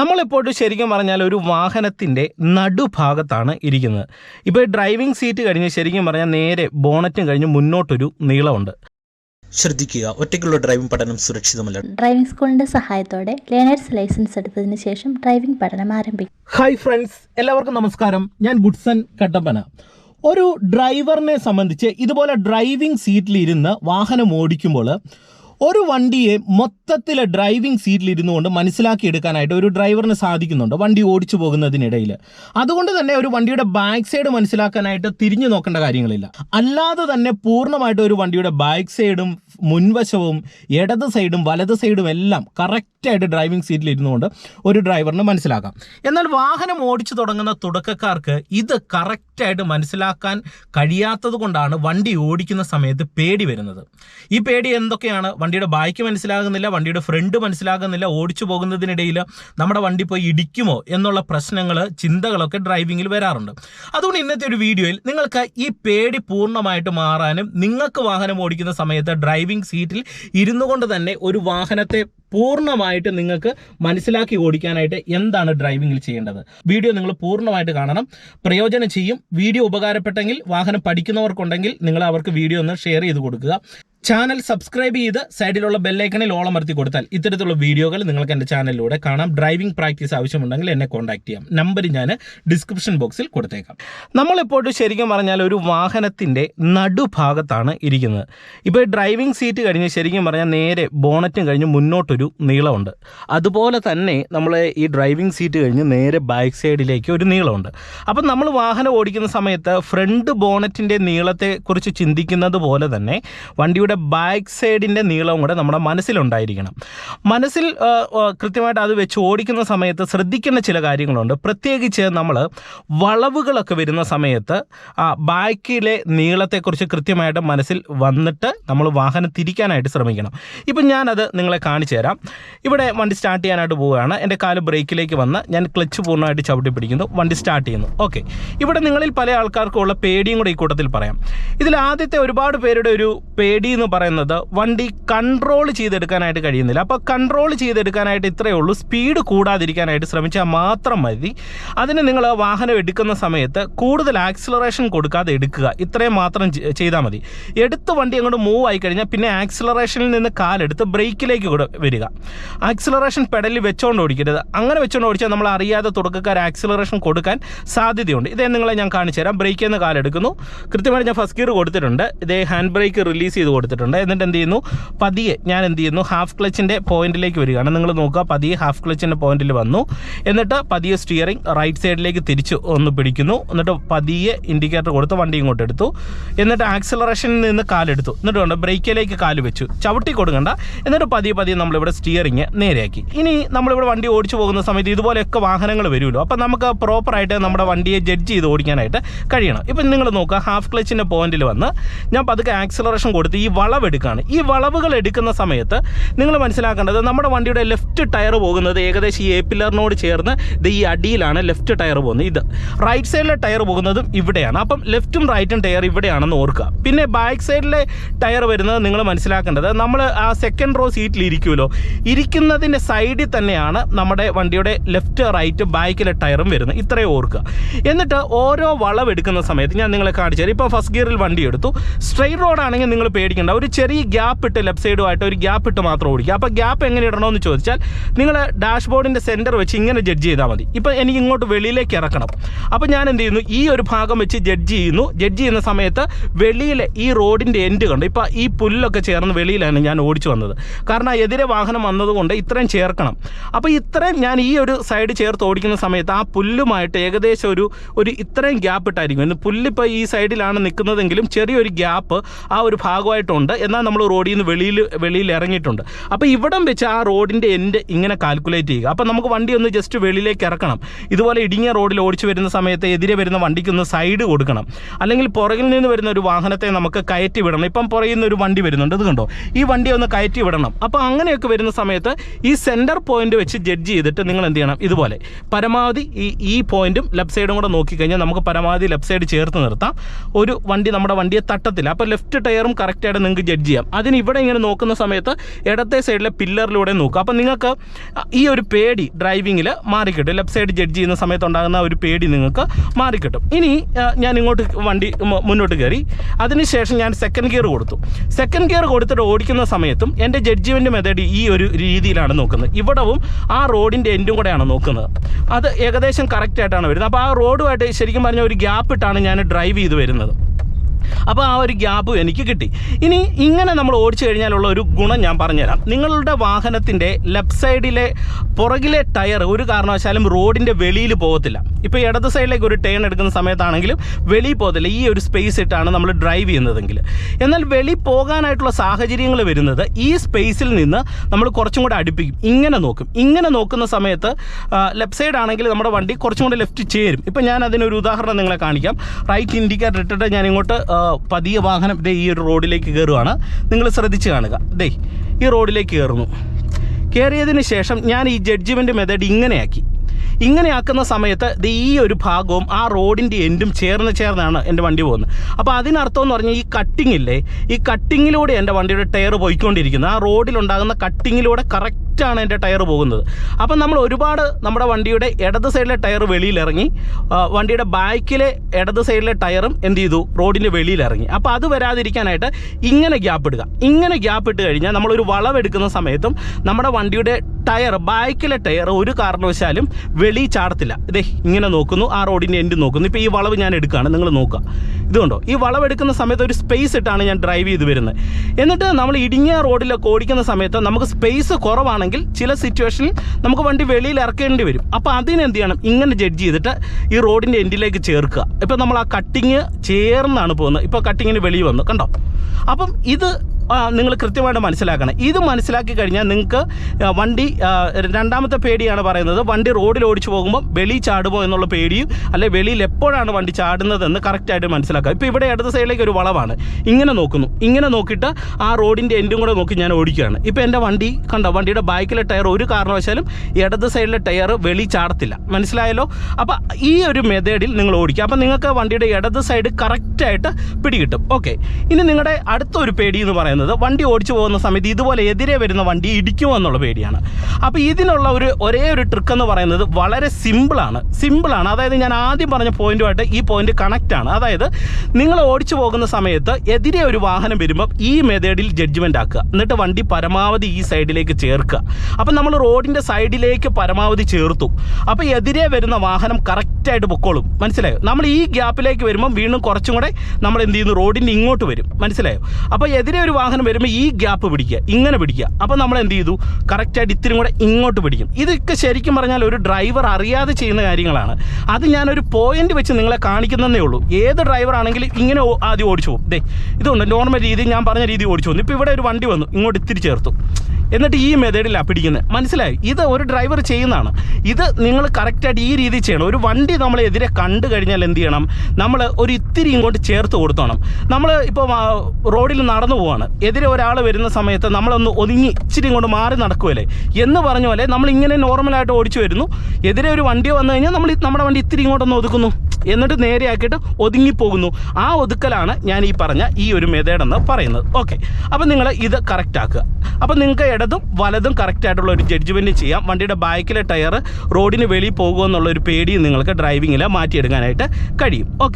നമ്മളിപ്പോഴും ശരിക്കും പറഞ്ഞാൽ ഒരു വാഹനത്തിന്റെ നടുഭാഗത്താണ് ഇരിക്കുന്നത്. ഇപ്പോൾ ഡ്രൈവിംഗ് സീറ്റ് കഴിഞ്ഞ് ശരിക്കും പറഞ്ഞാൽ നേരെ ബോണറ്റും കഴിഞ്ഞ് മുന്നോട്ടൊരു നീളമുണ്ട്. ശ്രദ്ധിക്കുക ഒറ്റയ്ക്കുള്ള ഡ്രൈവിംഗ് പഠനം സുരക്ഷിതമല്ല. ഡ്രൈവിംഗ് സ്കൂളിന്റെ സഹായത്തോടെ ലേണേഴ്സ് ലൈസൻസ് എടുത്തതിന് ശേഷം ഡ്രൈവിംഗ് പഠനം ആരംഭിക്കും. ഹായ് ഫ്രണ്ട്സ് എല്ലാവർക്കും നമസ്കാരം. ഞാൻ ഗുഡ്സൺ കട്ടപ്പന. ഒരു ഡ്രൈവറിനെ സംബന്ധിച്ച് ഇതുപോലെ ഡ്രൈവിംഗ് സീറ്റിൽ ഇരുന്ന് വാഹനം ഓടിക്കുമ്പോൾ ഒരു വണ്ടിയെ മൊത്തത്തിൽ ഡ്രൈവിംഗ് സീറ്റിൽ ഇരുന്നു കൊണ്ട് മനസ്സിലാക്കിയെടുക്കാനായിട്ട് ഒരു ഡ്രൈവറിന് സാധിക്കുന്നുണ്ട് വണ്ടി ഓടിച്ചു പോകുന്നതിനിടയിൽ അതുകൊണ്ട് തന്നെ ഒരു വണ്ടിയുടെ ബാക്ക് സൈഡ് മനസ്സിലാക്കാനായിട്ട് തിരിഞ്ഞു നോക്കേണ്ട കാര്യങ്ങളില്ല. അല്ലാതെ തന്നെ പൂർണമായിട്ട് ഒരു വണ്ടിയുടെ ബാക്ക് സൈഡും മുൻവശവും ഇടത് സൈഡും വലത് സൈഡും എല്ലാം കറക്റ്റായിട്ട് ഡ്രൈവിംഗ് സീറ്റിൽ ഇരുന്നുകൊണ്ട് ഒരു ഡ്രൈവറിന് മനസ്സിലാക്കാം. എന്നാൽ വാഹനം ഓടിച്ചു തുടങ്ങുന്ന തുടക്കക്കാർക്ക് ഇത് കറക്റ്റായിട്ട് മനസ്സിലാക്കാൻ കഴിയാത്തത് കൊണ്ടാണ് വണ്ടി ഓടിക്കുന്ന സമയത്ത് പേടി വരുന്നത്. ഈ പേടി എന്തൊക്കെയാണ്? വണ്ടിയുടെ ബാക്ക് മനസ്സിലാകുന്നില്ല വണ്ടിയുടെ ഫ്രണ്ട് മനസ്സിലാകുന്നില്ല ഓടിച്ചു പോകുന്നതിനിടയിൽ നമ്മുടെ വണ്ടി പോയി ഇടിക്കുമോ എന്നുള്ള പ്രശ്നങ്ങൾ ചിന്തകളൊക്കെ ഡ്രൈവിങ്ങിൽ വരാറുണ്ട്. അതുകൊണ്ട് ഇന്നത്തെ ഒരു വീഡിയോയിൽ നിങ്ങൾക്ക് ഈ പേടി പൂർണമായിട്ട് മാറാനും നിങ്ങൾക്ക് വാഹനം ഓടിക്കുന്ന സമയത്ത് ഡ്രൈവിംഗ് സീറ്റിൽ ഇരുന്നു കൊണ്ട് തന്നെ ഒരു വാഹനത്തെ പൂർണമായിട്ട് നിങ്ങൾക്ക് മനസ്സിലാക്കി ഓടിക്കാനായിട്ട് എന്താണ് ഡ്രൈവിംഗിൽ ചെയ്യേണ്ടത്? വീഡിയോ നിങ്ങൾ പൂർണമായിട്ട് കാണണം. പ്രയോജനം ചെയ്യും. വീഡിയോ ഉപകാരപ്പെട്ടെങ്കിൽ വാഹനം പഠിക്കുന്നവർക്കുണ്ടെങ്കിൽ നിങ്ങൾ അവർക്ക് വീഡിയോ ഒന്ന് ഷെയർ ചെയ്ത് കൊടുക്കുക. ചാനൽ സബ്സ്ക്രൈബ് ചെയ്ത് സൈഡിലുള്ള ബെല്ലൈക്കണിൽ ഓളമർത്തി കൊടുത്താൽ ഇത്തരത്തിലുള്ള വീഡിയോകൾ നിങ്ങൾക്ക് എന്റെ ചാനലിലൂടെ കാണാം. ഡ്രൈവിംഗ് പ്രാക്ടീസ് ആവശ്യമുണ്ടെങ്കിൽ എന്നെ കോൺടാക്ട് ചെയ്യാം. നമ്പർ ഞാൻ ഡിസ്ക്രിപ്ഷൻ ബോക്സിൽ കൊടുത്തേക്കാം. നമ്മളിപ്പോഴും ശരിക്കും പറഞ്ഞാൽ ഒരു വാഹനത്തിന്റെ നടുഭാഗത്താണ് ഇരിക്കുന്നത്. ഇപ്പോൾ ഡ്രൈവിംഗ് സീറ്റ് കഴിഞ്ഞ് ശരിക്കും പറഞ്ഞാൽ നേരെ ബോണറ്റും കഴിഞ്ഞ് മുന്നോട്ടൊരു നീളമുണ്ട്. അതുപോലെ തന്നെ നമ്മൾ ഈ ഡ്രൈവിംഗ് സീറ്റ് കഴിഞ്ഞ് നേരെ ബാക്ക് സൈഡിലേക്ക് ഒരു നീളമുണ്ട്. അപ്പം നമ്മൾ വാഹനം ഓടിക്കുന്ന സമയത്ത് ഫ്രണ്ട് ബോണറ്റിന്റെ നീളത്തെക്കുറിച്ച് ചിന്തിക്കുന്നത് പോലെ തന്നെ വണ്ടിയുടെ ബാക്ക് സൈഡിന്റെ നീളവും കൂടെ നമ്മുടെ മനസ്സിലുണ്ടായിരിക്കണം. മനസ്സിൽ കൃത്യമായിട്ട് അത് വെച്ച് ഓടിക്കുന്ന സമയത്ത് ശ്രദ്ധിക്കേണ്ട ചില കാര്യങ്ങളുണ്ട്. പ്രത്യേകിച്ച് നമ്മൾ വളവുകളൊക്കെ വരുന്ന സമയത്ത് ബാക്കിലെ നീളത്തെക്കുറിച്ച് കൃത്യമായിട്ട് മനസ്സിൽ വന്നിട്ട് നമ്മൾ വാഹനം തിരിക്കാനായിട്ട് ശ്രമിക്കണം. ഇപ്പം ഞാനത് നിങ്ങളെ കാണിച്ചു തരാം. ഇവിടെ വണ്ടി സ്റ്റാർട്ട് ചെയ്യാനായിട്ട് പോവുകയാണ്. എന്റെ കാൽ ബ്രേക്കിലേക്ക് വന്ന് ഞാൻ ക്ലച്ച് പൂർണമായിട്ട് ചവിട്ടി പിടിക്കുന്നു. വണ്ടി സ്റ്റാർട്ട് ചെയ്യുന്നു. ഓക്കെ ഇവിടെ നിങ്ങളിൽ പല ആൾക്കാർക്കും ഉള്ള പേടിയും കൂടെ ഈ കൂട്ടത്തിൽ പറയാം. ഇതിൽ ആദ്യത്തെ ഒരുപാട് പേരുടെ ഒരു പേടി എന്ന് പറയുന്നത് വണ്ടി കൺട്രോൾ ചെയ്തെടുക്കാനായിട്ട് കഴിയുന്നില്ല. അപ്പോൾ കൺട്രോൾ ചെയ്തെടുക്കാനായിട്ട് ഇത്രയേ ഉള്ളൂ. സ്പീഡ് കൂടാതിരിക്കാനായിട്ട് ശ്രമിച്ചാൽ മാത്രം മതി. അതിന് നിങ്ങൾ വാഹനം എടുക്കുന്ന സമയത്ത് കൂടുതൽ ആക്സിലറേഷൻ കൊടുക്കാതെ എടുക്കുക. ഇത്രയും മാത്രം ചെയ്താൽ മതി. എടുത്ത് വണ്ടി അങ്ങോട്ട് മൂവ് ആയി കഴിഞ്ഞാൽ പിന്നെ ആക്സിലറേഷനിൽ നിന്ന് കാലെടുത്ത് ബ്രേക്കിലേക്ക് കൂടെ വരിക. ആക്സിലറേഷൻ പെഡലിൽ വെച്ചോണ്ട് ഓടിക്കരുത്. അങ്ങനെ വെച്ചോണ്ട് ഓടിച്ചാൽ നമ്മൾ അറിയാതെ തുടക്കക്കാർ ആക്സിലറേഷൻ കൊടുക്കാൻ സാധ്യതയുണ്ട്. ഇതേ നിങ്ങളെ ഞാൻ കാണിച്ചു തരാം. ബ്രേക്കിൽ നിന്ന് കാലെടുക്കുന്നു. കൃത്യമായിട്ട് ഞാൻ ഫസ്റ്റ് ഗിയർ കൊടുത്തിട്ടുണ്ട്. ഇതേ ഹാൻഡ് ബ്രേക്ക് റിലീസ് ചെയ്ത് കൊടുത്തിട്ടുണ്ട്. എന്നിട്ട് എന്ത് ചെയ്യുന്നു? പതിയെ ഞാൻ എന്ത് ചെയ്യുന്നു? ഹാഫ് ക്ലച്ചിന്റെ പോയിന്റിലേക്ക് വരികയാണ്. നിങ്ങൾ നോക്കുക പതിയെ ഹാഫ് ക്ലച്ചിന്റെ പോയിന്റിൽ വന്നു. എന്നിട്ട് പതിയെ സ്റ്റിയറിംഗ് റൈറ്റ് സൈഡിലേക്ക് തിരിച്ചു ഒന്ന് പിടിക്കുന്നു. എന്നിട്ട് പതിയെ ഇൻഡിക്കേറ്റർ കൊടുത്ത് വണ്ടി ഇങ്ങോട്ട് എടുത്തു. എന്നിട്ട് ആക്സിലറേഷനിൽ നിന്ന് കാലെടുത്തു എന്നിട്ട് കൊണ്ട് ബ്രേക്കിലേക്ക് കാൽ വെച്ചു. ചവിട്ടി കൊടുക്കണ്ട. എന്നിട്ട് പതിയെ പതിയെ നമ്മളിവിടെ സ്റ്റിയറിങ് നേരെയാക്കി. ഇനി നമ്മളിവിടെ വണ്ടി ഓടിച്ചു പോകുന്ന സമയത്ത് ഇതുപോലെയൊക്കെ വാഹനങ്ങൾ വരുമല്ലോ. അപ്പം നമുക്ക് പ്രോപ്പറായിട്ട് നമ്മുടെ വണ്ടിയെ ജഡ്ജ് ചെയ്ത് ഓടിക്കാനായിട്ട് കഴിയണം. ഇപ്പം നിങ്ങൾ നോക്കുക ഹാഫ് ക്ലച്ചിന്റെ പോയിന്റിൽ വന്ന് ഞാൻ പതുക്കെ ആക്സിലറേഷൻ കൊടുത്ത് ഈ വളവ് എടുക്കുകയാണ് ഈ വളവുകൾ എടുക്കുന്ന സമയത്ത് നിങ്ങൾ മനസ്സിലാക്കേണ്ടത് നമ്മുടെ വണ്ടിയുടെ ലെഫ്റ്റ് ടയർ പോകുന്നത് ഏകദേശം ഈ എ പില്ലറിനോട് ചേർന്ന് ഇത് ഈ അടിയിലാണ് ലെഫ്റ്റ് ടയർ പോകുന്നത്. ഇത് റൈറ്റ് സൈഡിലെ ടയർ പോകുന്നതും ഇവിടെയാണ്. അപ്പം ലെഫ്റ്റും റൈറ്റും ടയർ ഇവിടെയാണെന്ന് ഓർക്കുക. പിന്നെ ബാക്ക് സൈഡിലെ ടയർ വരുന്നത് നിങ്ങൾ മനസ്സിലാക്കേണ്ടത് നമ്മൾ ആ സെക്കൻഡ് റോ സീറ്റിൽ ഇരിക്കുമല്ലോ. ഇരിക്കുന്നതിന്റെ സൈഡിൽ തന്നെയാണ് നമ്മുടെ വണ്ടിയുടെ ലെഫ്റ്റ് റൈറ്റ് ബാക്കിലെ ടയറും വരുന്നത്. ഇത്രയും ഓർക്കുക. എന്നിട്ട് ഓരോ വളവ് എടുക്കുന്ന സമയത്ത് ഞാൻ നിങ്ങളെ കാണിച്ചു തരാം. ഇപ്പോൾ ഫസ്റ്റ് ഗിയറിൽ വണ്ടി എടുത്തു. സ്ട്രെയിറ്റ് റോഡാണെങ്കിൽ നിങ്ങൾ പേടിക്കേണ്ട. ഒരു ചെറിയ ഗ്യാപ്പ് ഇട്ട് ലെഫ്റ്റ് സൈഡുമായിട്ട് ഒരു ഗ്യാപ്പ് ഇട്ട് മാത്രം ഓടിക്കുക. അപ്പോൾ ഗ്യാപ്പ് എങ്ങനെ ഇടണമെന്ന് ചോദിച്ചാൽ നിങ്ങൾ ഡാഷ്ബോർഡിന്റെ സെന്റർ വെച്ച് ഇങ്ങനെ ജഡ്ജ് ചെയ്താൽ മതി. ഇപ്പോൾ എനിക്ക് ഇങ്ങോട്ട് വെളിയിലേക്ക് ഇറക്കണം. അപ്പോൾ ഞാൻ എന്ത് ചെയ്യുന്നു? ഈ ഒരു ഭാഗം വെച്ച് ജഡ്ജ് ചെയ്യുന്നു. ജഡ്ജ് ചെയ്യുന്ന സമയത്ത് വെളിയിലെ ഈ റോഡിന്റെ എൻഡ് കണ്ടു? ഇപ്പോൾ ഈ പുല്ലൊക്കെ ചേർന്ന് വെളിയിലാണ് ഞാൻ ഓടിച്ചു വന്നത്. കാരണം എതിരെ വാഹനം വന്നതുകൊണ്ട് ഇത്രയും ചേർക്കണം. അപ്പോൾ ഇത്രയും ഞാൻ ഈ ഒരു സൈഡ് ചേർത്ത് ഓടിക്കുന്ന സമയത്ത് ആ പുല്ലുമായിട്ട് ഏകദേശം ഒരു ഒരു ഇത്രയും ഗ്യാപ്പ് ഇട്ടായിരിക്കും. പുല്ലിപ്പോൾ ഈ സൈഡിലാണ് നിൽക്കുന്നതെങ്കിലും ചെറിയൊരു ഗ്യാപ്പ് ആ ഒരു ഭാഗമായിട്ടുണ്ട് എന്നാൽ നമ്മൾ റോഡിൽ നിന്ന് വെളിയിൽ വെളിയിൽ ഇറങ്ങിയിട്ടുണ്ട്. അപ്പോൾ ഇവിടം വെച്ച് ആ റോഡിന്റെ എൻഡ് ഇങ്ങനെ കാൽക്കുലേറ്റ് ചെയ്യുക. അപ്പോൾ നമുക്ക് വണ്ടി ഒന്ന് ജസ്റ്റ് വെളിയിലേക്ക് ഇറക്കണം. ഇതുപോലെ ഇടുങ്ങിയ റോഡിൽ ഓടിച്ചു വരുന്ന സമയത്ത് എതിരെ വരുന്ന വണ്ടിക്കൊന്ന് സൈഡ് കൊടുക്കണം. അല്ലെങ്കിൽ പുറകിൽ നിന്ന് വരുന്ന ഒരു വാഹനത്തെ നമുക്ക് കയറ്റി വിടണം. ഇപ്പം പുറകിൽ നിന്ന് ഒരു വണ്ടി വരുന്നുണ്ട്. ഇത് കണ്ടോ? ഈ വണ്ടി ഒന്ന് കയറ്റി വിടണം. അപ്പോൾ അങ്ങനെയൊക്കെ വരുന്ന സമയത്ത് ഈ സെന്റർ പോയിന്റ് വെച്ച് ജഡ്ജ് ചെയ്തിട്ട് നിങ്ങൾ എന്ത് ചെയ്യണം? ഇതുപോലെ പരമാവധി ഈ ഈ പോയിന്റും ലെഫ്റ്റ് സൈഡും കൂടെ നോക്കിക്കഴിഞ്ഞാൽ നമുക്ക് പരമാവധി ലെഫ്റ്റ് സൈഡ് ചേർത്ത് നിർത്താം. ഒരു വണ്ടി നമ്മുടെ വണ്ടിയെ തട്ടത്തില്ല. അപ്പോൾ ലെഫ്റ്റ് ടയറും കറക്റ്റായിട്ട് നിങ്ങൾക്ക് ജഡ്ജ് ചെയ്യാം. അതിന് ഇവിടെ ഇങ്ങനെ നോക്കുന്ന സമയത്ത് ഇടത്തെ സൈഡിലെ പില്ലറിലൂടെ നോക്കുക. അപ്പം നിങ്ങൾക്ക് ഈ ഒരു പേടി ഡ്രൈവിങ്ങിൽ മാറിക്കിട്ടും. ലെഫ്റ്റ് സൈഡ് ജഡ്ജ് ചെയ്യുന്ന സമയത്ത് ഉണ്ടാകുന്ന ഒരു പേടി നിങ്ങൾക്ക് മാറിക്കിട്ടും. ഇനി ഞാൻ ഇങ്ങോട്ട് വണ്ടി മുന്നോട്ട് കയറി. അതിനുശേഷം ഞാൻ സെക്കൻഡ് ഗിയർ കൊടുത്തു. സെക്കൻഡ് ഗിയർ കൊടുത്തിട്ട് ഓടിക്കുന്ന സമയത്തും എന്റെ ജഡ്ജ്മെന്റ് മെത്തേഡ് ഈ ഒരു രീതിയിലാണ് നോക്കുന്നത്. ഇവിടവും ആ റോഡിന്റെ എൻഡും കൂടെയാണ് നോക്കുന്നത്. അത് ഏകദേശം കറക്റ്റായിട്ടാണ് വരുന്നത്. അപ്പോൾ ആ റോഡുമായിട്ട് ശരിക്കും പറഞ്ഞ ഒരു ഗ്യാപ്പ് ഇട്ടാണ് ഞാൻ ഡ്രൈവ് ചെയ്ത് വരുന്നത്. അപ്പോൾ ആ ഒരു ഗ്യാപ്പ് എനിക്ക് കിട്ടി. ഇനി ഇങ്ങനെ നമ്മൾ ഓടിച്ചു കഴിഞ്ഞാലുള്ള ഒരു ഗുണം ഞാൻ പറഞ്ഞുതരാം. നിങ്ങളുടെ വാഹനത്തിന്റെ ലെഫ്റ്റ് സൈഡിലെ പുറകിലെ ടയർ ഒരു കാരണവശാലും റോഡിന്റെ വെളിയിൽ പോകത്തില്ല. ഇപ്പോൾ ഇടത് സൈഡിലേക്ക് ഒരു ടേൺ എടുക്കുന്ന സമയത്താണെങ്കിലും വെളിയിൽ പോകത്തില്ല. ഈ ഒരു സ്പേസ് ഇട്ടാണ് നമ്മൾ ഡ്രൈവ് ചെയ്യുന്നതെങ്കിൽ. എന്നാൽ വെളി പോകാനായിട്ടുള്ള സാഹചര്യങ്ങൾ വരുന്നത് ഈ സ്പേസിൽ നിന്ന് നമ്മൾ കുറച്ചും കൂടെ അടുപ്പിക്കും. ഇങ്ങനെ നോക്കും. ഇങ്ങനെ നോക്കുന്ന സമയത്ത് ലെഫ്റ്റ് സൈഡ് ആണെങ്കിൽ നമ്മുടെ വണ്ടി കുറച്ചും കൂടെ ലെഫ്റ്റ് ചേരും. ഇപ്പം ഞാൻ അതിനൊരു ഉദാഹരണം നിങ്ങളെ കാണിക്കാം. റൈറ്റ് ഇൻഡിക്കേറ്റർ ഇട്ടിട്ട് ഞാൻ ഇങ്ങോട്ട് പതിയെ വാഹനം ദേ ഈ ഒരു റോഡിലേക്ക് കയറുവാണ് നിങ്ങൾ ശ്രദ്ധിച്ച് കാണുക. ദേ ഈ റോഡിലേക്ക് കയറുന്നു കയറിയതിന് ശേഷം ഞാൻ ഈ ജഡ്ജ്മെന്റ് മെത്തേഡ് ഇങ്ങനെയാക്കി. ഇങ്ങനെയാക്കുന്ന സമയത്ത് ഈ ഒരു ഭാഗവും ആ റോഡിന്റെ എൻഡും ചേർന്ന് ചേർന്നാണ് എന്റെ വണ്ടി പോകുന്നത്. അപ്പോൾ അതിനർത്ഥം എന്ന് പറഞ്ഞാൽ ഈ കട്ടിങ്ങില്ലേ ഈ കട്ടിങ്ങിലൂടെ എന്റെ വണ്ടിയുടെ ടയർ പോയിക്കൊണ്ടിരിക്കുന്നത് ആ റോഡിലുണ്ടാകുന്ന കട്ടിങ്ങിലൂടെ കറക്റ്റാണ് എന്റെ ടയർ പോകുന്നത്. അപ്പം നമ്മൾ ഒരുപാട് നമ്മുടെ വണ്ടിയുടെ ഇടത് സൈഡിലെ ടയർ വെളിയിലിറങ്ങി വണ്ടിയുടെ ബാക്കിലെ ഇടത് സൈഡിലെ ടയറും എന്ത് ചെയ്തു? റോഡിന്റെ വെളിയിലിറങ്ങി. അപ്പോൾ അത് വരാതിരിക്കാനായിട്ട് ഇങ്ങനെ ഗ്യാപ്പ് ഇടുക. ഇങ്ങനെ ഗ്യാപ്പ് ഇട്ട് കഴിഞ്ഞാൽ നമ്മളൊരു വളവെടുക്കുന്ന സമയത്തും നമ്മുടെ വണ്ടിയുടെ ടയർ ബാക്കിലെ ടയർ ഒരു കാരണവശാലും വെളി ചാടത്തില്ല. ഇതേ ഇങ്ങനെ നോക്കുന്നു ആ റോഡിന്റെ എൻഡ് നോക്കുന്നു. ഇപ്പോൾ ഈ വളവ് ഞാൻ എടുക്കുകയാണ് നിങ്ങൾ നോക്കുക. ഇതുകൊണ്ടോ ഈ വളവ് എടുക്കുന്ന സമയത്ത് ഒരു സ്പേസ് ഇട്ടാണ് ഞാൻ ഡ്രൈവ് ചെയ്ത് വരുന്നത്. എന്നിട്ട് നമ്മൾ ഇടുങ്ങിയ റോഡിലൊക്കെ ഓടിക്കുന്ന സമയത്ത് നമുക്ക് സ്പേസ് കുറവാണെങ്കിൽ ചില സിറ്റുവേഷനിൽ നമുക്ക് വണ്ടി വെളിയിൽ ഇറക്കേണ്ടി വരും. അപ്പോൾ അതിനെന്ത് ചെയ്യണം ഇങ്ങനെ ജഡ്ജ് ചെയ്തിട്ട് ഈ റോഡിന്റെ എൻഡിലേക്ക് ചേർക്കുക. ഇപ്പോൾ നമ്മൾ ആ കട്ടിങ് ചേർന്നാണ് പോകുന്നത്. ഇപ്പോൾ കട്ടിങ്ങിന് വെളിയിൽ വന്നു. കണ്ടോ? അപ്പം ഇത് നിങ്ങൾ കൃത്യമായിട്ട് മനസ്സിലാക്കണം. ഇത് മനസ്സിലാക്കി കഴിഞ്ഞാൽ നിങ്ങൾക്ക് വണ്ടി രണ്ടാമത്തെ പേടിയാണ് പറയുന്നത്. വണ്ടി റോഡിൽ ഓടിച്ചു പോകുമ്പോൾ വെളി ചാടുമോ എന്നുള്ള പേടിയും അല്ലെ വെളിയിൽ എപ്പോഴാണ് വണ്ടി ചാടുന്നതെന്ന് കറക്റ്റായിട്ട് മനസ്സിലാക്കുക. ഇപ്പോൾ ഇവിടെ ഇടത് സൈഡിലേക്ക് ഒരു വളവാണ്. ഇങ്ങനെ നോക്കുന്നു. ഇങ്ങനെ നോക്കിയിട്ട് ആ റോഡിന്റെ എൻഡും കൂടെ നോക്കി ഞാൻ ഓടിക്കുകയാണ്. ഇപ്പോൾ എന്റെ വണ്ടി കണ്ടോ വണ്ടിയുടെ ബാക്കിലെ ടയർ ഒരു കാരണവശാലും ഇടത് സൈഡിലെ ടയർ വെളി ചാടത്തില്ല. മനസ്സിലായല്ലോ? അപ്പോൾ ഈ ഒരു മെത്തേഡിൽ നിങ്ങൾ ഓടിക്കുക. അപ്പോൾ നിങ്ങൾക്ക് വണ്ടിയുടെ ഇടത് സൈഡ് കറക്റ്റായിട്ട് പിടികിട്ടും. ഓക്കെ ഇനി നിങ്ങളുടെ അടുത്തൊരു പേടി എന്ന് പറയുന്നത് വണ്ടി ഓടിച്ചു പോകുന്ന സമയത്ത് ഇതുപോലെ എതിരെ വരുന്ന വണ്ടി ഇടിക്കുമോ എന്നുള്ള പേടിയാണ്. അപ്പോൾ ഇതിനുള്ള ഒരു ഒരേ ഒരു ട്രിക്ക് എന്ന് പറയുന്നത് വളരെ സിമ്പിളാണ് സിമ്പിളാണ് അതായത് ഞാൻ ആദ്യം പറഞ്ഞ പോയിന്റുമായിട്ട് ഈ പോയിന്റ് കണക്റ്റ് ആണ്. അതായത് നിങ്ങൾ ഓടിച്ചു പോകുന്ന സമയത്ത് എതിരെ ഒരു വാഹനം വരുമ്പോൾ ഈ മെത്തേഡിൽ ജഡ്ജ്മെന്റ് ആക്കുക. എന്നിട്ട് വണ്ടി പരമാവധി ഈ സൈഡിലേക്ക് ചേർക്കുക. അപ്പം നമ്മൾ റോഡിന്റെ സൈഡിലേക്ക് പരമാവധി ചേർത്തു. അപ്പോൾ എതിരെ വരുന്ന വാഹനം കറക്റ്റായിട്ട് പൊക്കോളും. മനസ്സിലായോ? നമ്മൾ ഈ ഗ്യാപ്പിലേക്ക് വരുമ്പോൾ വീണ്ടും കുറച്ചും കൂടെ നമ്മൾ എന്ത് ചെയ്യുന്നു? റോഡിന്റെ ഇങ്ങോട്ട് വരും. മനസ്സിലായോ? അപ്പോൾ എതിരെ ഒരു വാഹനം വരുമ്പോൾ ഈ ഗ്യാപ്പ് പിടിക്കുക ഇങ്ങനെ പിടിക്കുക. അപ്പോൾ നമ്മൾ എന്ത് ചെയ്തു? കറക്റ്റായിട്ട് ഇത്തിരി കൂടെ ഇങ്ങോട്ട് പിടിക്കും. ഇതൊക്കെ ശരിക്കും പറഞ്ഞാൽ ഒരു ഡ്രൈവർ അറിയാതെ ചെയ്യുന്ന കാര്യങ്ങളാണ്. അത് ഞാനൊരു പോയിന്റ് വെച്ച് നിങ്ങളെ കാണിക്കുന്നതേ ഉള്ളൂ. ഏത് ഡ്രൈവർ ആണെങ്കിലും ഇങ്ങനെ ആദ്യം ഓടിച്ചു പോകും. ദേ ഇതുണ്ട് നോർമൽ രീതി ഞാൻ പറഞ്ഞ രീതി ഓടിച്ചു പോകുന്നു. ഇപ്പോൾ ഇവിടെ ഒരു വണ്ടി വന്നു. ഇങ്ങോട്ട് ഇത്തിരി ചേർത്തു. എന്നിട്ട് ഈ മെത്തേഡിലാണ് പിടിക്കുന്നത് മനസ്സിലായി? ഇത് ഒരു ഡ്രൈവർ ചെയ്യുന്നതാണ്. ഇത് നിങ്ങൾ കറക്റ്റായിട്ട് ഈ രീതിയിൽ ചെയ്യണം. ഒരു വണ്ടി നമ്മളെതിരെ കണ്ടു കഴിഞ്ഞാൽ എന്ത് ചെയ്യണം? നമ്മൾ ഒരു ഇത്തിരി ഇങ്ങോട്ട് ചേർത്ത് കൊടുത്തോണം. നമ്മൾ ഇപ്പോൾ റോഡിൽ നടന്നു പോവാണ്. എതിരെ ഒരാൾ വരുന്ന സമയത്ത് നമ്മളൊന്ന് ഒതുങ്ങി ഇച്ചിരി ഇങ്ങോട്ട് മാറി നടക്കുമല്ലേ എന്ന് പറഞ്ഞ പോലെ നമ്മൾ ഇങ്ങനെ നോർമലായിട്ട് ഓടിച്ചു വരുന്നു. എതിരെ ഒരു വണ്ടി വന്നു കഴിഞ്ഞാൽ നമ്മൾ നമ്മുടെ വണ്ടി ഇത്തിരി ഇങ്ങോട്ടൊന്ന് ഒതുക്കുന്നു. എന്നിട്ട് നേരെയാക്കിയിട്ട് ഒതുങ്ങിപ്പോകുന്നു. ആ ഒതുക്കലാണ് ഞാൻ ഈ പറഞ്ഞ ഈ ഒരു മെതേഡെന്ന് പറയുന്നത്. ഓക്കെ അപ്പം നിങ്ങൾ ഇത് കറക്റ്റ് ആക്കുക. അപ്പം നിങ്ങൾക്ക് ഇടതും വലതും കറക്റ്റ് ആയിട്ടുള്ള ഒരു ജഡ്ജ്മെന്റ് ചെയ്യാം. വണ്ടിയുടെ ബാക്കിലെ ടയർ റോഡിന് വെളിയിൽ പോകുമെന്നുള്ള ഒരു പേടിയും നിങ്ങൾക്ക് ഡ്രൈവിങ്ങിൽ മാറ്റിയെടുക്കാനായിട്ട് കഴിയും. ഓക്കെ